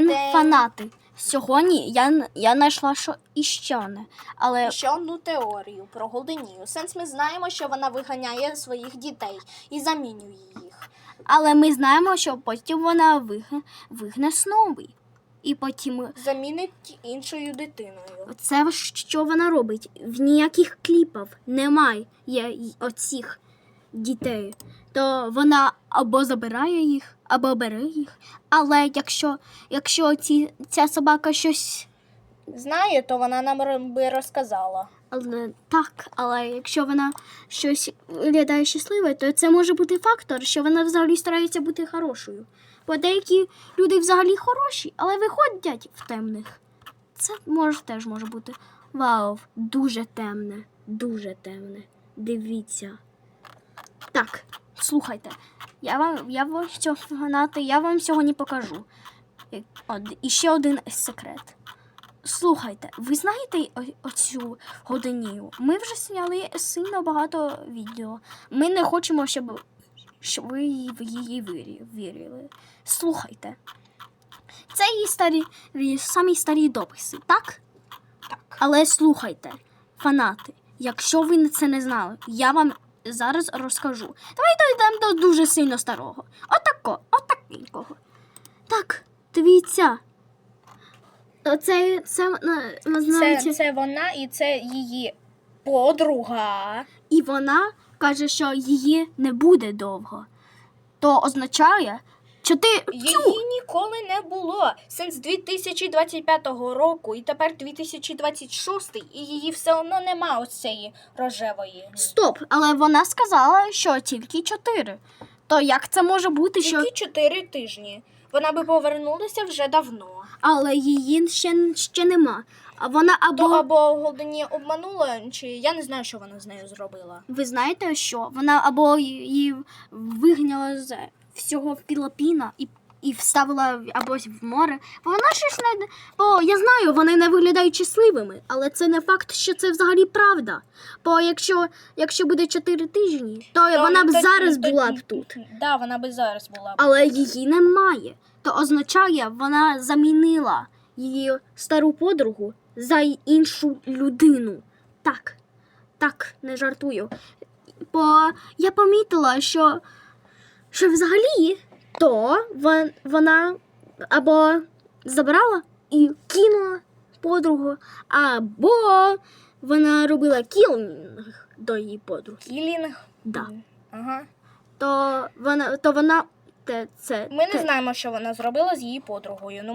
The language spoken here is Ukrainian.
день, фанати. Сьогодні я, я знайшла що іще не. Але ще одну теорію про Голденію. Сенс ми знаємо, що вона виганяє своїх дітей і замінює їх. Але ми знаємо, що потім вона вигне, вигне знову. І потім Замінить іншою дитиною. це що вона робить? В ніяких кліпах немає оцих дітей. То вона або забирає їх, або бере їх. Але якщо, якщо ці, ця собака щось. Знає, то вона нам би розказала. Але, так, але якщо вона щось виглядає щасливе, то це може бути фактор, що вона взагалі старається бути хорошою. Бо деякі люди взагалі хороші, але виходять в темних. Це може теж може бути. Вау, дуже темне, дуже темне. Дивіться. Так, слухайте, я вам, я вам фанати, я вам сьогодні покажу. Як- От, і ще один секрет. Слухайте, ви знаєте оцю годинію? Ми вже зняли сильно багато відео. Ми не хочемо, щоб, щоб ви в її вірили. Слухайте. Це її старі, її самі старі дописи, так? Так. Але слухайте, фанати, якщо ви це не знали, я вам зараз розкажу. Давайте йдемо до дуже сильно старого. Отако, отакенького. Так, дивіться. Оце це, ви знаєте, Це, це вона і це її подруга. і вона каже, що її не буде довго. То означає, що ти Її ніколи не було. Сенс 2025 року і тепер 2026, і її все одно нема ось цієї рожевої. стоп, але вона сказала, що тільки чотири. То як це може бути, що Тільки 4 тижні. Вона би повернулася вже давно. але її ще, ще нема. А вона або То або Голдені обманула, чи я не знаю, що вона з нею зробила. ви знаєте що? Вона або її вигнала з всього Філіппіна і, і вставила в- або в море. Бо вона щось не. Бо я знаю, вони не виглядають щасливими, але це не факт, що це взагалі правда. Бо якщо, якщо буде чотири тижні, то То- вона б то- зараз то- була б тут. Да, вона би зараз була. б. Але її немає. То означає, вона замінила її стару подругу за іншу людину. Так, так, не жартую. Бо я помітила, що, що взагалі то вона або забрала і кинула подругу, або вона робила кілінг до її подруги. Кілінг. Да. Ага. То вона, то вона те, це Ми не те- знаємо, що вона зробила з її подругою. Ну,